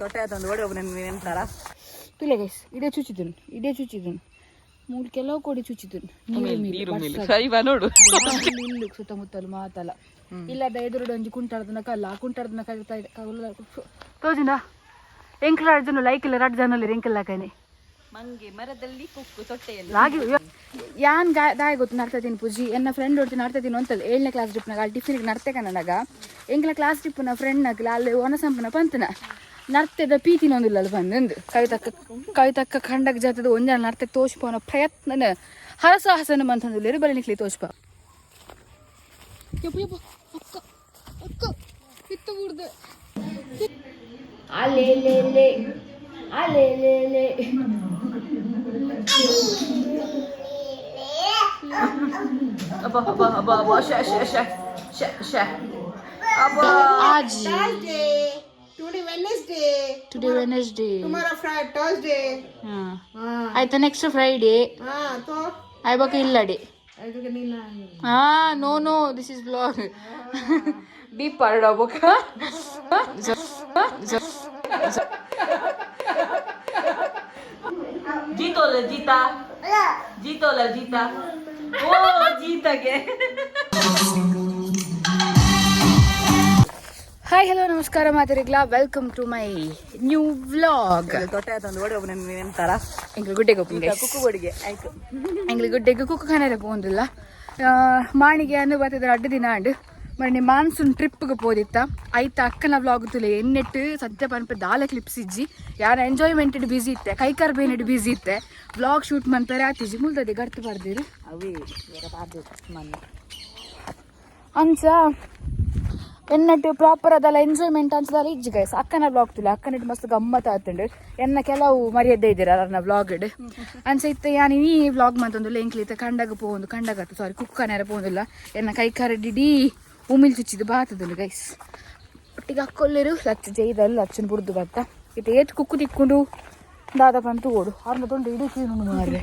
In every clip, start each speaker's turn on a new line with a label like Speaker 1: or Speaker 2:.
Speaker 1: ತೊಟ್ಟೆ ಓಡಿ ಒಬ್ಬ
Speaker 2: ಗೈಸ್ ಇದೇ ಚುಚ್ಚಿದನು ಇದೇ ಚುಚ್ಚಿದನು ಮೂರು ಕೆಲವು ಕೊಡಿ ಚುಚ್ಚಿದನು
Speaker 1: ನೀರು ನೋಡು.
Speaker 2: ನಿಲ್ಲು ಸುತ್ತಮುತ್ತಲು ಮಾತಲ್ಲ. ಇಲ್ಲ ಎದುರುಡು ಒಂಜಿ ಕುಂಟಾಡ್ದನ ಕಲ್ಲ ಆ ಕುಂಟಾಡ್ದನ ಕಲ್ತಾ ತೋಜಿಂದ ಎಂಕ್ಲ ಜನ ಲೈಕ್ ಇಲ್ಲ ರಡ್ ಜನ ಎಂಕಲ್ಲ
Speaker 1: ಮಂಗೆ ಮರದಲ್ಲಿ ಕುಕ್ಕು ತೊಟ್ಟೆಯಲ್ಲಿ.
Speaker 2: ರಾಗಿ ಯಾನ್ ಗಾಯ ದಾಯ ಗೊತ್ತು ನಡ್ತತೀನಿ ಪೂಜಿ. ಎನ್ನ ಫ್ರೆಂಡ್ ಹೊಡ್ತೀನಿ ನಡ್ತತೀನಿ ಅಂತಲ್ಲ ಏಳನೇ ಕ್ಲಾಸ್ ಟ್ರಿಪ್ನಾಗ ಅಲ್ಲಿ ಟಿಫಿನ್ಗೆ ನಡ್ತೆ ನನಗ ಎಂಕ್ಲ ಕ್ಲಾಸ್ ಟ್ರಿಪ್ನ ಫ್ರೆಂಡ್ನಾಗ ಅಲ್ಲಿ ಒನಸಂಪನ ಪಂತನ. ನರ್ತದ ಪೀತಿನ ಒಂದಿಲ್ಲ ಅಲ್ಲಿ ಬಂದು ಕವಿತಕ್ಕ ಕವಿತಕ್ಕ ಖಂಡಕ್ ಜಾತದ ಒಂಜನ ನರ್ತೆ ತೋಷ್ಪವನ ಪ್ರಯತ್ನ ಹರಸಾಹಸನ ಮಂತಂದಿಲ್ಲ ಬರಲಿಕ್ಲಿ ತೋಷ್ಪ. ಯಪ್ಪ ಅಬ್ಬಾ ಅಬ್ಬಾ ಅಕ್ಕ ಅಬ್ಬಾ ಬಿಡ್ದೆ. ಅಲೆ ಲೇ ಲೇ ಅಲೆ ಲೇ ಲೇ
Speaker 1: ಅಬ್ಬ ಅಬ್ಬ ಅಬ್ಬ ಅಬ್ಬ ಶ ಶ ಶ ಶ ಶ ಅಬ್ಬ
Speaker 2: ಆಜಿ
Speaker 3: Today Wednesday.
Speaker 2: Today Wednesday
Speaker 3: Tomorrow Friday, Thursday.
Speaker 2: ಆಯ್ತಾ ನೆಕ್ಸ್ಟ್ ಫ್ರೈಡೇ
Speaker 3: Ah, to.
Speaker 2: ಆಯ್ಬಾಕ ಇಲ್ಲಡೆ
Speaker 3: Ay, ito kanina.
Speaker 2: ಹಾ no no this is blog beep ಪಾರ್ಡ್ ಆಗ್ಬೇಕ
Speaker 1: ಜೀತೋಲ್ಲ ಜೀತಾ ಜೀತೋಲ್ಲ ಜೀತಾ? ಓ ಜೀತಾಗೆ.
Speaker 2: ಹಾಯ್ ಹಲೋ ನಮಸ್ಕಾರ ಮಾತಾಡಿಗ್ಲಾ welcome to my new vlog
Speaker 1: ತೊಟ್ಟೆ ಆತಂದು ಓಡಿ ಒಬ್ಬ ನೆನ್ತಾರ
Speaker 2: ಎಂಗ್ಳು ಗುಡ್ಡೆಗೆ
Speaker 1: ಕುಕ್ಕು ಗೋಡಿಗೆ ಆಯ್ತು.
Speaker 2: ಎಂಗ್ಳು ಗುಡ್ಡೆಗೆ ಕುಕ್ಕು ಪೋಂದಿಲ್ಲ ಮಾಣಿಗೆ ಅನ್ನು ಬರ್ತಿದ್ರೆ ಅಡ್ಡ ದಿನ ಅಂಡ್ ಮನೆ ಮಾನ್ಸೂನ್ ಟ್ರಿಪ್ಗೆ ಪೋದಿತ್ತ ಐತ ಅಕ್ಕನ ವ್ಲಾಗ್ ತುಲೆ ಎನ್ನೆಟ್ಟು ಸದ್ಯ ಪನ್ಪ ದಾಲ ಕ್ಲಿಪ್ಸ್ ಇಜ್ಜಿ. ಯಾರ ಎಂಜಾಯ್ಮೆಂಟ್ ಬಿಸಿ ಇತ್ತೆ ಕೈಕಾರ್ ಇಟ್ಟು ಬ್ಯುಸಿ ಇತ್ತೆ. ವ್ಲಾಗ್ ಶೂಟ್ ಮಾಡ್ತಾರೆ ಆತಿಜಿ ಮುಲ್ದದೆ ಗರ್ತು ಬರ್ದಿರಿ.
Speaker 1: ಅವೇ
Speaker 2: ಅಂಚ ಎನ್ನಟ್ಟು ಪ್ರಾಪರ್ ಅದೆಲ್ಲ ಎಂಜಾಯ್ಮೆಂಟ್ ಅಂತದಲ್ಲ ಇಜ್ಜಿ ಗೈಸ್ ಅಕ್ಕನ ಬ್ಲಾಗ್ ತುಲ ಅಕ್ಕನ ಮಸ್ತ್ ಗಮ್ಮತ್ ಆತುಂಡು ಎನ್ನ ಕೆಲವು ಮರ್ಯಾದೆ ಇದ್ದೀರ ನನ್ನ ಬ್ಲಾಗ್ ಅಂಚ ಇತ್ತ, ಯಾನಿ ಈ ಮತ್ತೊಂದು ಮಂತೊಂದು ಎಂಕ್ಲಿತ ಕಂಡಾಗ ಪೋಂದು ಕಂಡಾಗ ಸಾರಿ ಕುಕ್ಕನೇರ ಪೋಂದಿಲ್ಲ ಎನ್ನ ಕೈ ಕರಡಿಡಿ, ಉಮಿಲ್ ಚುಚ್ಚಿದು ಬಾತದಲ್ಲಿ ಗೈಸ್ ಒಟ್ಟಿಗೆ ಅಕ್ಕೊಲ್ಲಿರು, ಲಚ್ಚ ಜೈದಲ್ಲಿ ಲಚ್ಚನ್ ಬುಡ್ದು ಬತ್ತ ಇತ್ತ, ಏತ್ ಕುಕ್ಕು ತಿಕ್ಕೊಂಡು, ದಾದ ಬಂತು ಓಡು. ಅವ್ರನ್ನ ತೊಂಡು ಇಡೀ ಕ್ಲೀನ್ ಮಾರ್ರೆ.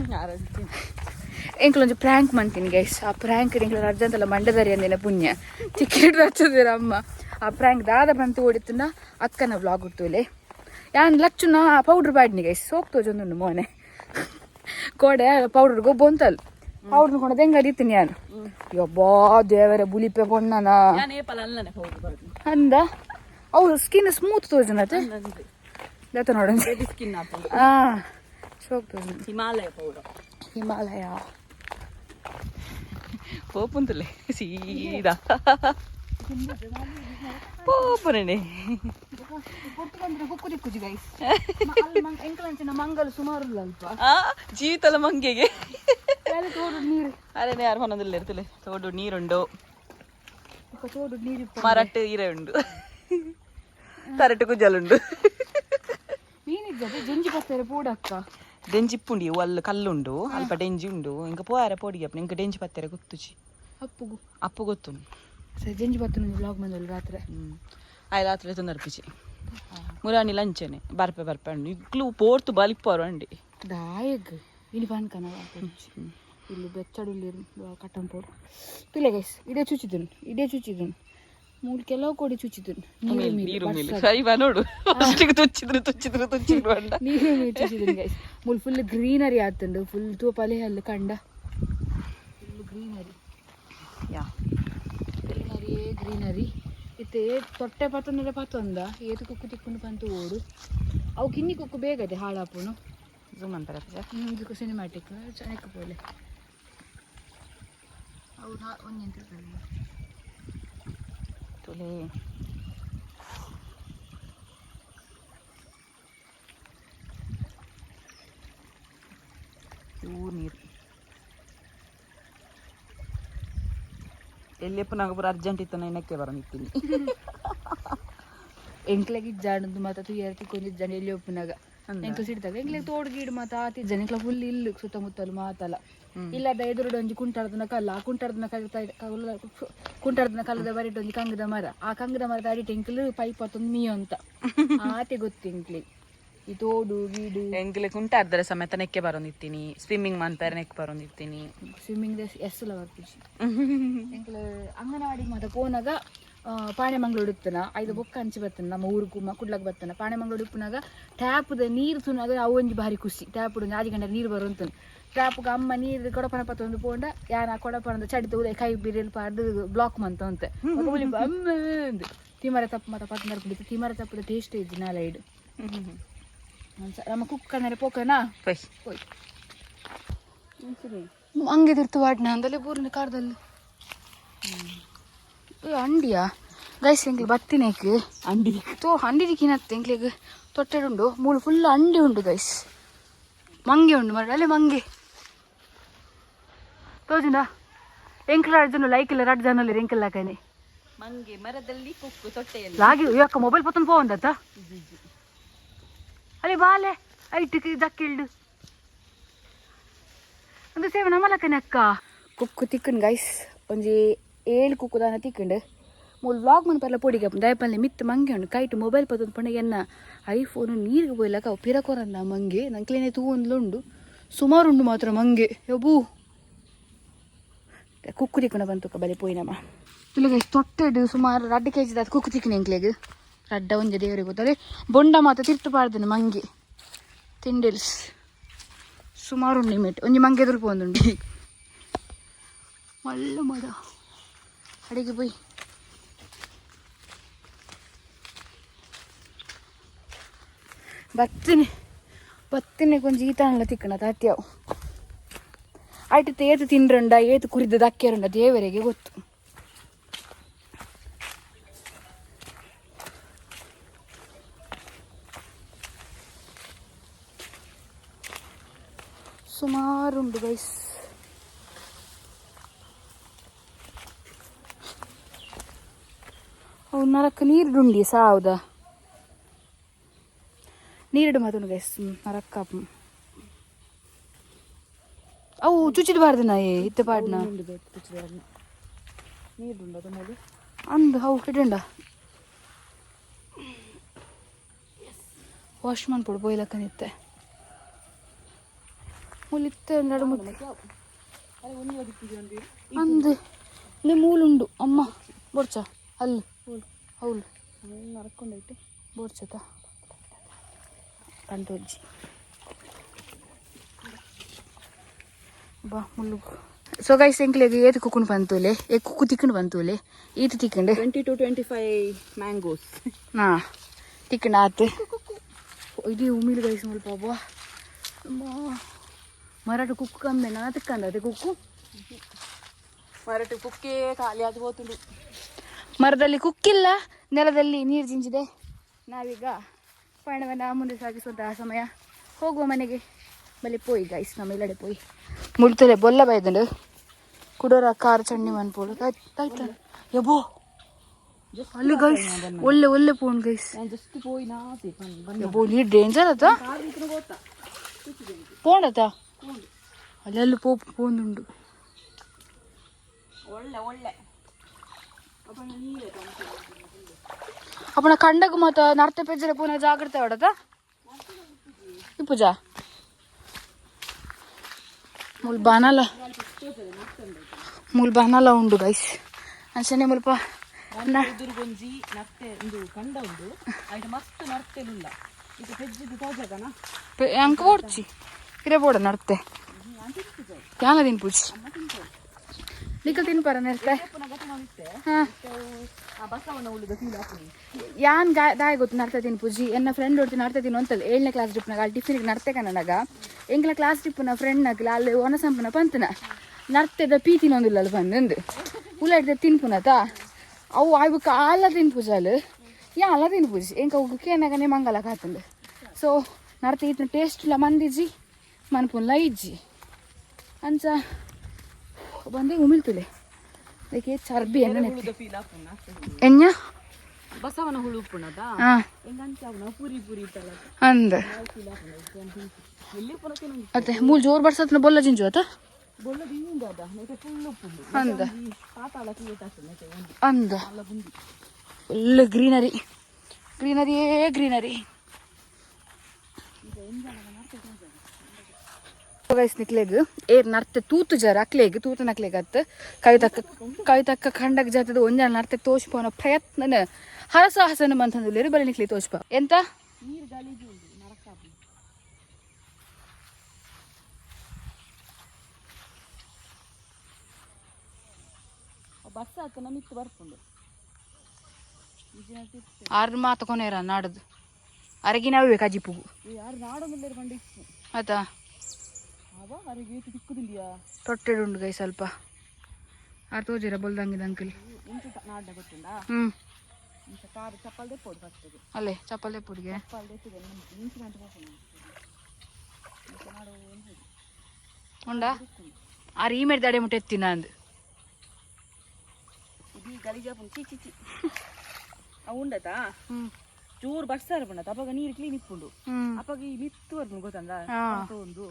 Speaker 2: ಎಂಕ್ಲೊಂದು ಪ್ರ್ಯಾಂಕ್ ಮಂತಿನ ಗೈಸ್ ಆ ಪ್ರ್ಯಾಂಕ್ ಎಂಕ್ಲ ಅರ್ಜಂತಲ್ಲ ಮಂಡದರಿ ಅಂದಿನ ಪುಣ್ಯ. ಟಿಕೆಟ್ ಹಚ್ಚದಿರ ಅಮ್ಮ. ಆ ಪ್ರ್ಯಾಂಕ್ ದಾದ ಬಂತು ಓಡಿತುಂಡ ಅಕ್ಕನ ವ್ಲಾಗ್ ಹುಟ್ಟುಲೆ ಯಾನ್ ಲಚ್ಚುನ ಪೌಡ್ರ್ ಬಾಡ್ನಿ ಗೈಸ್ ಸೋಪ್ ತೋಜೊಂದು ಮೋನೆ. ಕೋಡೆ ಪೌಡ್ರ್ ಗೊಬ್ಬೊಂತಲ್ ಪೌಡ್ರ್ ಕೊಡೋದು ಹೆಂಗೆ ಅರಿತೀನಿ ನಾನು ಯಬ್ಬಾ ದೇವರ ಬುಲಿಪೆ ಕೊಣ್ಣನ ಅಂದ? ಅವ್ರು ಸ್ಕಿನ್ ಸ್ಮೂತ್ ತೋಜನತೆ ದತ್ತ ನೋಡ.
Speaker 1: ಸ್ಕಿನ್ ಹಾಕೊಂಡು
Speaker 2: ಹಾ ಸೋಪ್ ತೋಜನ
Speaker 1: ಹಿಮಾಲಯ ಪೌಡರ್
Speaker 2: ಹಿಮಾಲಯ
Speaker 1: ಪೋಪುಂತಲೆ ಸೀದಾ ಪೋಪುನೇ
Speaker 2: ಕೊಟ್ಟುಕೊಂಡ್ರೆ ಕುಕ್ಕು ದಿಕ್ಕುಜಿ ಗೈಸ್ ಎಂಕಲಂಚಿನ ಮಂಗಲ್ ಸುಮಾರು ಇಲ್ಲ ಅಲ್ಪ
Speaker 1: ಆ ಜೀತಲ ಮಂಗೆಗೆ
Speaker 2: ಮೇಲೆ ತೋಡು ನೀರು
Speaker 1: ಅದೇ ಯಾರು ಹೊನ್ನದಿಲ್ಲ ಇರ್ತಲೆ ತೋಡು ನೀರುಂಡು
Speaker 2: ఒక తోడు నీరు
Speaker 1: ಮರಟ್ಟು ಈರೆ ಉಂಡು ತರಟು ಕುಜ್ಜಲುಂಡು
Speaker 2: ನೀನಿದ್ದದೆ ಜಂಜಿ ಬರ್ತಾರೆ ಪೂಡಕ್ಕ
Speaker 1: ಡೆಂಜಿಪ್ಪುಂಡಿ ಅಲ್ಲಿ ಕಲ್ಲುಂಡು ಅಲ್ಪ ಡೆಂಜಿ ಉಂಡು ಇಂಕ ಪೋಯಾರ ಪೋಡಿಗೆ ಅಪ್ಪ ಇಂಕ ಡೆಂಜಿ ಪತ್ತೆರೆ ಗೊತ್ತುಚಿ
Speaker 2: ಅಪ್ಪುಗು
Speaker 1: ಅಪ್ಪು ಗೊತ್ತು
Speaker 2: ಸರಿ ಜಂಜಿ ಬರ್ತಾನೆ ಬ್ಲಾಗ್ ಬಂದಲ್ಲ ರಾತ್ರಿ
Speaker 1: ಹ್ಮ್ ಆಯ್ತು ರಾತ್ರಿ ತೊಂದರ್ಪಿಸಿ ಮುರಾಣಿ ಲಂಚನೆ ಬರ್ಪೆ ಬರ್ಪೆ ಅಂಡು ಇಗ್ಲು ಪೋರ್ತು ಬಲಿಪ್ಪರು ಅಂಡಿ
Speaker 2: ದಾಯಗ್ ಇಲ್ಲಿ ಪಾನ್ಕನ ಇಲ್ಲಿ ಬೆಚ್ಚಡು ಇಲ್ಲಿ ಕಟ್ಟನ್ ಪೋಡು ತುಲೆ ಗೈಸ್ ಇದೇ ಚುಚ್ಚಿದನು ಇದೇ ಚುಚ್ಚಿದನು ಮೂರು ಕೆಲವು ಕೊಡಿ ಚುಚ್ಚಿದ್ರು. ನೀರು
Speaker 1: ನೀರು ಶೈವ ನೋಡು. ಅಷ್ಟಿಗೆ ತುಚ್ಚಿದ್ರು ತುಚ್ಚಿದ್ರು ತುಚ್ಚಿದ್ರು ಅಂಡ
Speaker 2: ನೀರು ಮೀರಿ ಗೈಸ್ ಮುಲ್ ಫುಲ್ ಗ್ರೀನರಿ ಆತಂದು ಫುಲ್ ತೂಪಲೆ ಅಲ್ಲಿ ಕಂಡ. ಫುಲ್ ಗ್ರೀನರಿ
Speaker 1: ಯಾ.
Speaker 2: ಗ್ರೀನರಿ ಏ ಗ್ರೀನರಿ ಇತ್ತೆ ತೊಟ್ಟೆ ಪತ್ತೊಂದರೆ ಪತ್ತೊಂದ ಏತು ಕುಕ್ಕು ತಿಕ್ಕೊಂಡು ಪಂತು ಓಡು. ಅವು ಕಿನ್ನಿ ಕುಕ್ಕು ಬೇಗದೆ ಹಾಳಾಪುನು.
Speaker 1: ಝೂಮ್ ಅಂತಾರೆ
Speaker 2: ಇದಕ್ಕೂ ಸಿನಿಮ್ಯಾಟಿಕ್ ಚೆನ್ನಾಗಿ ಪೋಲೆ ಅವು ನಾ
Speaker 1: ತುಲೆ ಇವು ನೀರು. ಎಲ್ಲಿಯಪ್ಪ ಅರ್ಜೆಂಟ್ ಇತ್ತು ನೆನಕ್ಕೆ ಬರೋ ನಿಂತೀನಿ
Speaker 2: ಎಂಕ್ಲೆಗೆ ಇಜ್ಜಾಡದು ಮಾತ ತುಯ್ಯಾರ ತಿಕ್ಕೊಂಡು ಇಜ್ಜಾನ ಎಲ್ಲಿ ಒಪ್ಪಿನಾಗ ಎಂಕ್ಲ ಸಿಡ್ದಾಗ ಎಂಕ್ಲೆ ತೋಡ್ ಗೀಡ್ ಮಾತ ಆತಿಜ್ಜಾನ ಎಂಕ್ಲ ಫುಲ್ ಇಲ್ಲಿ ಸುತ್ತಮುತ್ತಲು ಮಾತಲ್ಲ ಇಲ್ಲದ ಎದುರುಡು ಒಂಜಿ ಕುಂಟಾಡ್ದನ ಕಲ್ಲ. ಆ ಕುಂಟಾಡ್ದನ ಕಲ್ಲ ಕುಂಟಾಡ್ದನ ಕಲ್ಲದ ಬರಿಟ್ಟು ಒಂಜಿ ಕಂಗದ ಮರ. ಆ ಕಂಗದ ಮರದ ಅಡಿಟ್ ಎಂಕ್ಲು ಪೈಪ್ ಅತ್ತೊಂದು ಮೀ ಅಂತ. ಆತೆ ಗೊತ್ತು ಎಂಕ್ಲಿ ಈ ತೋಡು ಗೀಡು.
Speaker 1: ಎಂಕ್ಲೆ ಕುಂಟ ಅರ್ಧರ ಸಮೇತ ನೆಕ್ಕೆ ಬರೋಂದಿತ್ತೀನಿ ಸ್ವಿಮ್ಮಿಂಗ್ ಮಾಡ್ತಾರೆ ನೆಕ್ ಬರೋಂದಿತ್ತೀನಿ
Speaker 2: ಸ್ವಿಮ್ಮಿಂಗ್ ಎಸ್ ಎಲ್ಲ ಬರ್ತಿಸಿ ಎಂಕ್ಲ ಅಂಗನವಾಡಿಗೆ ಮಾತ ಪೋನಾಗ ಪಾಣೆಮಂಗ್ಳೂರು ಉತ್ತನ ಐದು ಬೊಕ್ಕ ಹಂಚಿ ಬರ್ತನ ನಮ್ಮ ಊರು ಕುಮ್ಮ ಕುಡ್ಲಕ್ ಬರ್ತನ ಪಾಣೆಮಂಗ್ಳೂರು ಉಪ್ಪುನಾಗ ಟ್ಯಾಪ್ದ ನೀರು ಸುನಾಗ ಅವು ಒಂಜಿ ಭಾರಿ ಖುಷಿ. ಟ್ಯಾಪ್ ಆದಿ ಗಂಟೆ ನೀರು ಬರುವಂತನು ಟ್ಯಾಪ್ಗೆ ಅಮ್ಮ ನೀರು ಕೊಡಪನ ಪತ್ತೊಂದು ಪೋಂಡ ಯಾನ ಕೊಡಪನದ ಚಡಿತ ಉದಯ ಕೈ ಬಿರಿಯಲ್ ಪಾಡ್ದು ಬ್ಲಾಕ್ ಮಂತ ಅಂತ ಅಮ್ಮ ಅಂದು. ತಿಮರ ತಪ್ಪು ಮಾತ ಪತ್ತನರ ಕುಡಿತು ತಿಮರ ತಪ್ಪದ ಟೇಸ್ಟ್ ಇದ್ದು ನಾಳೆ ಇಡು. ನಮ್ಮ ಕುಕ್ ಕಣ್ಣರೆ ಪೋಕನಾ?
Speaker 1: ಪೈ.
Speaker 2: ಹೋಯ್ ಹಂಗೆ ತಿರ್ತು ವಾಡ್ನ ಅಂದಲ್ಲಿ ಬೂರಿನ ಕಾರ್ದಲ್ಲಿ ಏ ಅಂಡಿಯಾ? ಗೈಸ್ ಎಂಕ್ಲಿಗೆ ಬತ್ತಿನೇಕ್
Speaker 1: ಅಂಡಿ
Speaker 2: ತೋ ಅಂಡಿ ತಿನ್ನತ್ತೆ ಎಂಕ್ಲಿಗೆ ತೊಟ್ಟೆಡುಂಡು ಮೂಳು ಫುಲ್ ಅಂಡಿ ಉಂಡು ಗೈಸ್ ಮಂಗೆ ಉಂಡು ಮರ ಅಲ್ಲೇ ಮಂಗೆ. ತೋಜುಂಡ ಎಂಕ್ಲ ಜನ ಲೈಕ್ ಇಲ್ಲ ರಡ್ ಜನ ಎಂಕಲ್ಲ ಕನೆ
Speaker 1: ಮಂಗೆ ಮರದಲ್ಲಿ ಕುಕ್ಕು ತೊಟ್ಟೆಯಲ್ಲಿ.
Speaker 2: ಲಾಗಿ ಯಾಕ ಮೊಬೈಲ್ ಪತ್ತೊಂದು ಪೋವಂದತ್ತ ಅಲ್ಲಿ ಬಾಲೆ ಐಟಿಗೆ ದಕ್ಕಿಲ್ಡು ಒಂದು ಸೇವೆ ನಮ್ಮಲಕ್ಕನೆ ಅಕ್ಕ? ಕುಕ್ಕು ತಿಕ್ಕನ್ ಗೈಸ್ ಒಂಜಿ ಏಳು ದಾನ ತಿಕ್ಕಂಡು. ಮೂಲ್ ವ್ಲಾಗ್ ಮನ ಪರ್ಲ ಪೊಡಿಗೆ ದಯಪಲ್ಲೆ ಮಿತ್ತು ಮಂಗೆ ಉಂಡು ಕೈಟ್ ಮೊಬೈಲ್ ಪತ್ತೊಂದು ಪಂಡ ಎನ್ನ ಐಫೋನು ನೀರಿಗೆ ಪೋಯ್ಲಕ ಅವು ಪಿರಕೊರಲ್ಲ ಮಂಗೆ ನಂಕ್ಲೇನೆ ತೂ ಉಂಡು. ಸುಮಾರು ಉಂಡು ಮಾತ್ರ ಮಂಗೆ ಯಬೂ ಕುಕ್ಕು ತಿಕ್ಕಣ ಬಂತು ಬಲೆ ಪೋಯ್ನಮ್ಮ ತುಳಿಗೆ ತೊಟ್ಟೆಡು ಸುಮಾರು ರಡ್ಡು ಕೆ ಜಿದ ಕುಕ್ಕು ತಿಕ್ಕನ ಎಂಕ್ಲೆಗ್ ರಡ್ಡ ಒಂಜೆ ದೇವರಿಗೆ ಗೊತ್ತಲೆ ಬೊಂಡ ಮಾತ ತಿರ್ತು ಪಾಡ್ದನು ಮಂಗೆ ತಿಂಡಿಲ್ಸ್. ಸುಮಾರು ಉಂಡು ಮೆಟ್ ಒಂಜಿ ಮಂಗೆ ಎದುರು ಪೋಂದುಂಡು ಮಳ್ಳ ಮಡ. ಅಡಿಗೆ ಬೈ ಬತ್ತಿನಿ ಬತ್ತಿನಿ ಕೊಂಚ ಈತಾನಲ್ಲ ತಿಕ್ಕಣ ತಾತ್ಯಾವು ಆಯ್ತು ಏತು ತಿಂಡ್ರಂಡ ಏತು ಕುರಿದ ದಕ್ಕೆರಂಡ ದೇವರಿಗೆ ಗೊತ್ತು. ಸುಮಾರುಂಡು ಗೈಸ್. ಅವು ಉಂಡಿ ನೀರುಂಡಿ ಸಾವುದ ನೀರಿಡು ಮಾತು ಗೈಸ್ ನರಕ. ಅವು ಚುಚ್ಚಿಡಬಾರ್ದು. ನಾ ಇತ್ತ ಪಾಡ್ನ ಅಂದು ಅವು ಇಡಂಡ ವಾಶ್ ಮಾಡ್ಬಿಡು ಬೋಯ್ಲಕ್ಕ ನಿತ್ತೆ. ಮುಲಿತ್ತೆ ನಡು ಅಂದು ಇಲ್ಲಿ ಮೂಲುಂಡು ಅಮ್ಮ ಬರ್ಚ ಅಲ್ಲಿ ಹೌಲು
Speaker 1: ನಡ್ಕೊಂಡೈತೆ
Speaker 2: ಬೋಡ್ಚತ ಕಂಟೋಜ್ಜಿ ಬಾ ಮುಳ್ಳು. ಸೊ ಗೈಸ್ ಎಂಕ್ಲೆಗ್ ಏತು ಕುಕ್ಕುಂಡು ಬಂತುಲೆ ಏ ಕುಕ್ಕು ತಿಕ್ಕಂಡು ಬಂತುಲೆ ಈತು ತಿಕ್ಕಂಡೆ?
Speaker 1: Twenty two twenty five mangoes
Speaker 2: ಹಾ ತಿಕ್ಕಂಡು ಆತು. ಇದು ಉಮಿಲು ಗೈಸ್ ಮುಲ್ಪ ಬಾ ಮರಾಠ ಕುಕ್ಕು ಕಮ್ಮಿ ನಾನು ಅದೇ ಕುಕ್ಕು?
Speaker 1: ಮರಾಠ ಕುಕ್ಕೇ ಖಾಲಿ ಅದು ಹೋತುಂಡು.
Speaker 2: ಮರದಲ್ಲಿ ಕುಕ್ಕಿಲ್ಲ, ನೆಲದಲ್ಲಿ ನೀರು ಜಿಂಜಿದೆ. ನಾವೀಗ ಪಯಣವನ್ನು ಮುಂದೆ ಸಾಗಿಸುವಂತಹ ಸಮಯ. ಹೋಗುವ ಮನೆಗೆ. ಬಲೆ ಪೋಯಿ ಗೈಸ್ ನಮ್ಮ ಎಲ್ಲಡೆ ಪೋಯಿ. ಮುಳ್ತಲೆ ಬೊಲ್ಲ ಬೈದಂಡು ಕುಡೋರ ಕಾರ್ ಚಂಡಿ ಮನ್ಪೋಡು ಆಯ್ತಾ ಯಬೋ ಅಲ್ಲಿ ಗೈಸ್ ಒಳ್ಳೆ ಒಳ್ಳೆ ಪೋನ್ ಗೈಸ್ ಯಬೋ ನೀ ಡೇಂಜರ್ ಅತ್ತ ಪೋಂಡತ್ತ ಅಲ್ಲೆಲ್ಲ ಪೋ ಪೋಂದುಂಡು
Speaker 1: ಒಳ್ಳೆ ಒಳ್ಳೆ.
Speaker 2: ಅಪ್ಪನ ಕಂಡಗ ಮತ್ತ ನರ್ತ ಪೆಜ್ಜರ ಪೂನ ಜಾಗ್ರತೆ ಹೊಡದ? ಪೂಜಾ? ಮುಲ್ ಬಾನಲ. ಮುಲ್ ಬಾನಲ ಉಂಡು ಗೈಸ್ ಅಂಚನೆ ಮುಲ್ಪ
Speaker 1: ಎದುರುಗೊಂಜಿ ನರ್ತೆ ಒಂದು ಕಂಡ ಉಂಡು. ಐಟ್ ಮಸ್ತ್ ನರ್ತೆಲಿಲ್ಲ. ಇದು ಪೆಜ್ಜಿದು ತೋಜಗನ
Speaker 2: ಅಂಕ ಓಡ್ಚಿ. ಇರೇ ಬೋಡ ನರ್ತೆ. ಯಾಂಗ ದಿನ ಪೂಜಿ? ನಿಖಲ್ ನೆರ್ತೆ
Speaker 1: ಉಳಿದ ಫೀಲ್
Speaker 2: ಯಾನ್ ಗಾಯ ದಾಯ ಗೊತ್ತು ನಡ್ತಾ ತಿನ್ ಪೂಜಿ ಎನ್ನ ಫ್ರೆಂಡ್ ಹೊಡ್ತೀನಿ ತಿನ್ನು ಅಂತಲ್ಲ ಏಳನೇ ಕ್ಲಾಸ್ ಟ್ರಿಪ್ನಾಗ ಅಲ್ಲಿ ಟಿಫಿನ್ಗೆ ನರ್ತೆ ಕನ್ನಡಾಗ ಎಂಗ್ಲ ಕ್ಲಾಸ್ ಟ್ರಿಪ್ನ ಫ್ರೆಂಡ್ನಾಗಲ ಅಲ್ಲಿ ಒನಸಂಪನ ಪಂತನ ನಡ್ತೆದ ಪೀ ತಿನ್ನೊಂದಿಲ್ಲ ಅಲ್ಲಿ ಬಂದಂದು ಉಲ್ಲ ಹಿಡ್ದ ತಿನ್ಪುನತ ಅವು ಅವು ಕಾಲ ತಿನ್ ಪೂಜಾಲು ಯಾ ಅಲ್ಲ ತಿನ್ ಪೂಜಿ ಎಂಕ ಅವು ಕೇನಾಗನೆ ಮಂಗಲ ಕಾತಂದು ಸೊ ನಡ್ತ ಇದನ್ನ ಟೇಸ್ಟ್ ಇಲ್ಲ ಮಂದಿಜಿ ಮನ್ಪುನ್ಲ ಇಜ್ಜಿ ಅಂಚ ಬಂದೆ ಉಮಿಳ್ತುಲೆ ಅದಕ್ಕೆ ಚರ್ಬಿ ಎಣ್ಣೆ ಎಣ್ಣ?
Speaker 1: ಬಸವನ ಹುಳು ಅವನ ಪುರಿ ಪುರಿ
Speaker 2: ಅಂದ? ಅತ್ತೆ ಮೂಲ್ ಜೋರ್ ಬರ್ಸತ್ನ ಬೊಲ್ಲ ಜಿಂಜು ಆತ?
Speaker 1: ಅದ.
Speaker 2: ಅಂದ. Full greenery. ಗ್ರೀನರಿಯೇ ಗ್ರೀನರಿ. ಗೈಸ್ ನಿಕ್ಲೆಗ್ ಏರ್ ನರ್ತೆ ತೂತು ಜರ ಅಕ್ಲೆಗ್ ತೂತು ನಕ್ಲೇಗ್ ಅತ್ ಕವಿತಕ್ಕ ಕವಿತಕ್ಕ ಖಂಡಕ್ ಜಾತದ ಒಂಜಾನ ನರ್ತೆ ತೋಚ್ಪೋನ ಪ್ರಯತ್ನನ ಹರಸಾಹಸನ ಮಂತಂದುಲ್ಲೇರು ಬಲಿ ನಿಕ್ಲಿ ತೋಚ್ಪ ಎಂತ?
Speaker 1: ಬಸ್ ಆತ ಮಿತ್ತು ಬರ್ಪುಂಡು
Speaker 2: ಆರು ಮಾತು ಕೊನೆರ ನಾಡದು ಅರಗಿನವೇ
Speaker 1: ಯಾರು ನಾಡೊಂದಿಲ್ಲ ಬಂಡಿ
Speaker 2: ಆಯ್ತಾ
Speaker 1: ಅವ ಅವರಿಗೆ ಏತು ದಿಕ್ಕುದಿಲ್ಲ
Speaker 2: ತೊಟ್ಟೆಡುಂಡು ಗೈ ಸ್ವಲ್ಪ. ಆರು ತೋಜಿರ ಬೊಲ್ದಂಗಿದ ಅಂಕಲ್.
Speaker 1: ಫಸ್ಟಿಗೆ
Speaker 2: ಅಲ್ಲೇ ಚಪ್ಪಲೆ ಪುಡಿಗೆ
Speaker 1: ಚಪ್ಪಲ್ ದೆಪ್ಪಿದೆ ಇಂಚ ಗಂಟೆ ಬರ್ಪುಂಡು
Speaker 2: ಉಂಡ? ಆರು ಈ ಮೇಲೆ ದಡೆ ಮುಟ್ಟ ಎತ್ತಿನ ಅಂದು.
Speaker 1: ಗಲೀಜಾಪುಂಡು ಚಿ ಚಿ ಚಿ ಉಂಡತಾ
Speaker 2: ಹ್ಮ್.
Speaker 1: ಚೂರ್ ಬರ್ಸಾರ ಬಣ್ಣದ ಅವಾಗ ನೀರು ಕ್ಲೀನ್ ಇಪ್ಪುಂಡು ಅವಾಗ ಈ ಮಿತ್ತು ಬರ್ದು ಗೊತ್ತಂದ ಒಂದು.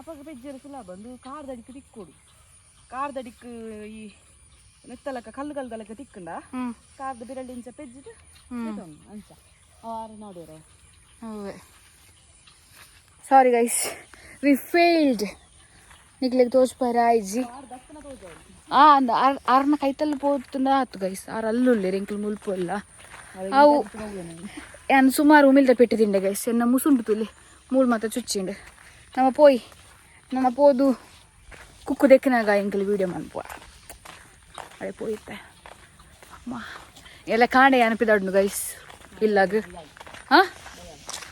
Speaker 1: ಅವಾಗ ಬೆಜ್ಜರ ಸುಲ ಬಂದು ಕಾರ್ ದಡಿಕ್ ತಿಕ್ಕೋಡು. ಕಾರ್ ದಡಿಕ್ ಈ ಮೆತ್ತಲಕ ಕಲ್ಲು ಕಲ್ದಲಕ ತಿಕ್ಕಂಡ ಕಾರ್ದ ಬಿರಳಿಂಚ ಪೆಜ್ಜಿಟ್ಟು ಅಂಚ. ಆರು ನೋಡಿರೋ.
Speaker 2: ಸಾರಿ ಗೈಸ್ ವಿ ಫೇಲ್ಡ್ ನಿಕ್ಲೆಗ್ ತೋಚ್ಪಾರ ಐಜಿ. ಆ ಅಂದ ಅರ್ನ ಕೈತಲ್ಲಿ ಪೋತುಂದ ಆತು ಗೈಸ್ ಆರ್ ಅಲ್ಲುಳ್ಳಿರಿ ಎಂಕ್ಲು ಮುಲ್ಪು ಎಲ್ಲ. ಅವು ಏನು ಸುಮಾರು ಉಮಿಲ್ದ ಪೆಟ್ಟಿದಿಂಡೆ ಗೈಸ್ ಎನ್ನ ಮುಸುಂಡು ತುಲಿ. ಮೂಳು ಮಾತ ಚುಚ್ಚಿಂಡು ನಮ್ಮ ಪೋಯ್ ನಮ್ಮ ಪೋದು ಕುಕ್ಕು ದೆಕ್ಕಿನಾಗ ಎಂಕಲ್ ವೀಡಿಯೋ ಮನ್ಪುವ ಅದೇ ಪೋಯಿತ್ತೆ ಅಮ್ಮ. ಎಲ್ಲ ಕಾಂಡೆ ಅನಪಿದಾಡ್ನು ಗೈಸ್ ಇಲ್ಲಾಗ. ಹಾ?